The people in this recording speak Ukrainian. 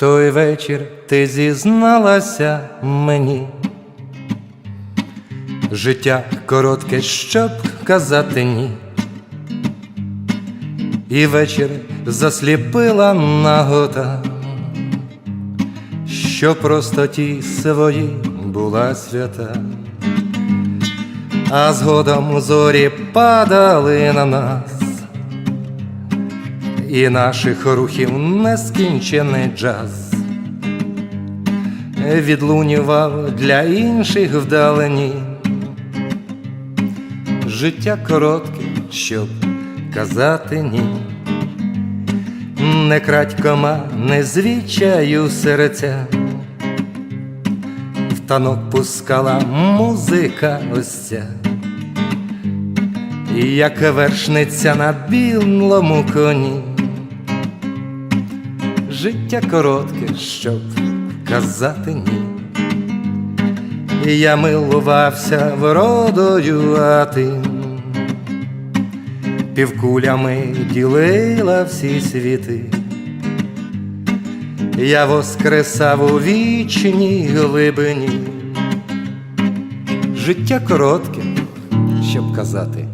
той вечір ти зізналася мені. Життя коротке, щоб казати ні. І вечір засліпила нагота, що простоті своїй була свята, а згодом зорі падали на нас, і наших рухів нескінчений джаз відлунював для інших вдалині. Життя коротке, щоб казати ні. Не крадькома, не звічаю серця, в танок пускала музика ось ця, як вершниця на білому коні. Життя коротке, щоб казати ні. Я милувався вродою, а ти півкулями ділила всі світи. Я воскресав у вічній глибині. Життя коротке, щоб казати